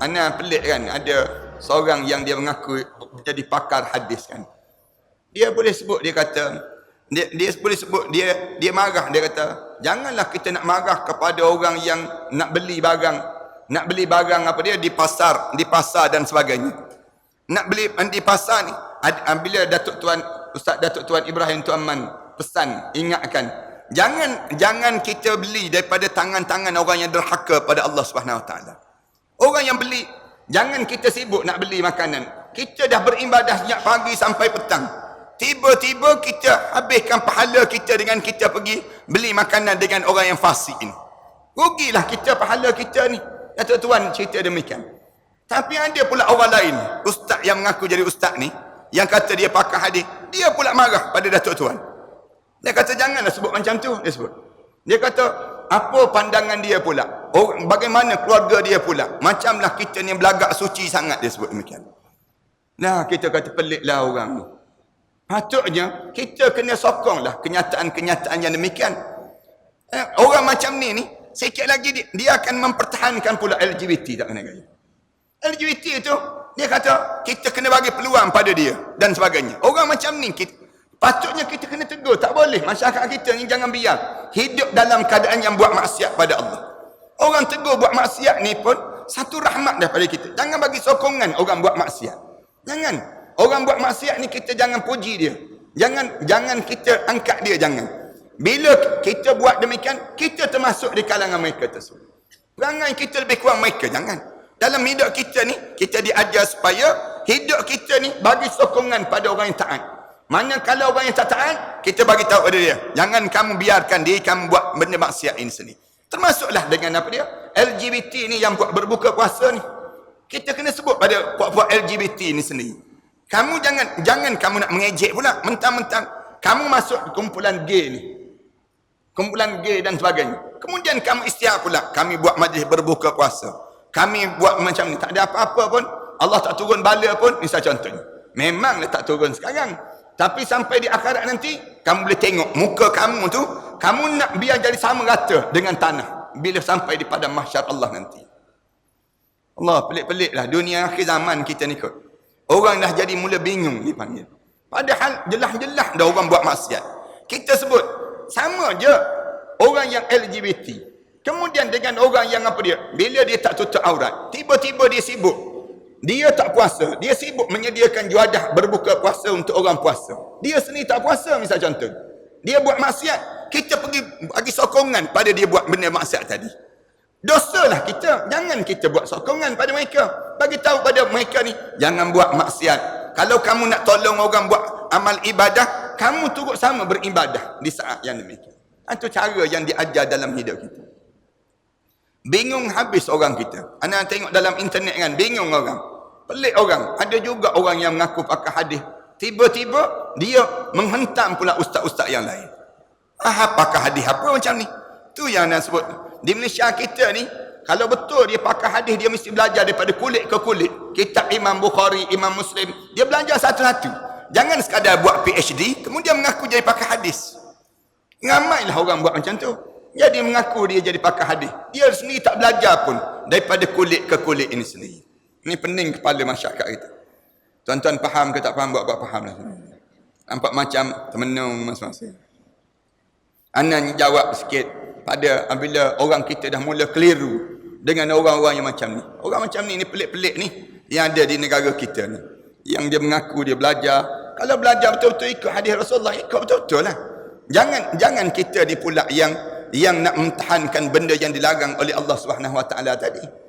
Ana pelik kan ada seorang yang dia mengaku jadi pakar hadis kan. Dia boleh sebut dia kata dia, dia boleh sebut dia dia marah dia kata janganlah kita nak marah kepada orang yang nak beli barang nak beli barang apa dia di pasar di pasar dan sebagainya. Nak beli di pasar ni bila Datuk Tuan Ustaz Datuk Tuan Ibrahim Tuan Man pesan ingatkan jangan jangan kita beli daripada tangan-tangan orang yang derhaka pada Allah Subhanahu Wa Taala. Orang yang beli, jangan kita sibuk nak beli makanan. Kita dah beribadah sejak pagi sampai petang. Tiba-tiba kita habiskan pahala kita dengan kita pergi beli makanan dengan orang yang fasik ini. Rugilah kita pahala kita ni. Datuk Tuan cerita demikian. Tapi ada pula orang lain, ustaz yang mengaku jadi ustaz ni, yang kata dia pakar hadis, dia pula marah pada Datuk Tuan. Dia kata janganlah sebut macam tu, dia sebut. Dia kata, apa pandangan dia pula? Oh, bagaimana keluarga dia pula? Macamlah kita ni belagak suci sangat dia sebut demikian. Nah, kita kata peliklah orang ni. Patutnya kita kena sokonglah kenyataan-kenyataan yang demikian. Eh, orang macam ni ni, sikit lagi dia, dia akan mempertahankan pula LGBT tak kena gaya. LGBT tu, dia kata kita kena bagi peluang pada dia dan sebagainya. Orang macam ni, kita, Patutnya kita kena tegur. Tak boleh. Masyarakat kita ni jangan biar. Hidup dalam keadaan yang buat maksiat pada Allah. Orang tegur buat maksiat ni pun satu rahmat daripada kita. Jangan bagi sokongan orang buat maksiat. Jangan. Orang buat maksiat ni kita jangan puji dia. Jangan jangan kita angkat dia. Jangan. Bila kita buat demikian, kita termasuk di kalangan mereka tersebut. Perangai kita lebih kurang mereka. Jangan. Dalam hidup kita ni, kita diajar supaya hidup kita ni bagi sokongan pada orang yang taat. Mana kalau orang yang tak taat, kita bagi tahu pada dia. Jangan kamu biarkan dia kamu buat benda maksiat ini sendiri. Termasuklah dengan apa dia? LGBT ni yang buat berbuka puasa ni. Kita kena sebut pada puak-puak LGBT ni sendiri. Kamu jangan jangan kamu nak mengejek pula. Mentang-mentang kamu masuk kumpulan gay ni. Kumpulan gay dan sebagainya. Kemudian kamu istiar pula. Kami buat majlis berbuka puasa. Kami buat macam ni. Tak ada apa-apa pun. Allah tak turun bala pun. Ini contohnya. Memanglah tak turun sekarang. Tapi sampai di akhirat nanti, kamu boleh tengok muka kamu tu, kamu nak biar jadi sama rata dengan tanah. Bila sampai di pada mahsyar Allah nanti. Allah, pelik-pelik lah. Dunia akhir zaman kita ni kot. Orang dah jadi mula bingung dipanggil. Padahal jelas-jelas dah orang buat maksiat. Kita sebut, sama je orang yang LGBT. Kemudian dengan orang yang apa dia? Bila dia tak tutup aurat, tiba-tiba dia sibuk dia tak puasa. Dia sibuk menyediakan juadah berbuka puasa untuk orang puasa. Dia sendiri tak puasa misal contoh. Dia buat maksiat. Kita pergi bagi sokongan pada dia buat benda maksiat tadi. Dosalah kita. Jangan kita buat sokongan pada mereka. Bagi tahu pada mereka ni. Jangan buat maksiat. Kalau kamu nak tolong orang buat amal ibadah. Kamu turut sama beribadah di saat yang demikian. Itu cara yang diajar dalam hidup kita. Bingung habis orang kita. Anda tengok dalam internet kan. Bingung orang. Pelik orang. Ada juga orang yang mengaku pakai hadis. Tiba-tiba dia menghentam pula ustaz-ustaz yang lain. Ah, pakai hadis apa macam ni? Tu yang nak sebut. Di Malaysia kita ni, kalau betul dia pakai hadis, dia mesti belajar daripada kulit ke kulit. Kitab Imam Bukhari, Imam Muslim. Dia belajar satu-satu. Jangan sekadar buat PhD, kemudian mengaku jadi pakai hadis. Ramailah orang buat macam tu. Jadi mengaku dia jadi pakai hadis. Dia sendiri tak belajar pun daripada kulit ke kulit ini sendiri. Ini pening kepala masyarakat kita. Tuan-tuan faham ke tak faham buat-buat faham lah. Nampak macam termenung masing-masing. Anak jawab sikit pada apabila orang kita dah mula keliru dengan orang-orang yang macam ni. Orang macam ni, ni pelik-pelik ni yang ada di negara kita ni. Yang dia mengaku dia belajar. Kalau belajar betul-betul ikut hadis Rasulullah, ikut betul-betul lah. Jangan jangan kita di pula yang yang nak mentahankan benda yang dilarang oleh Allah Subhanahu Wa Taala tadi.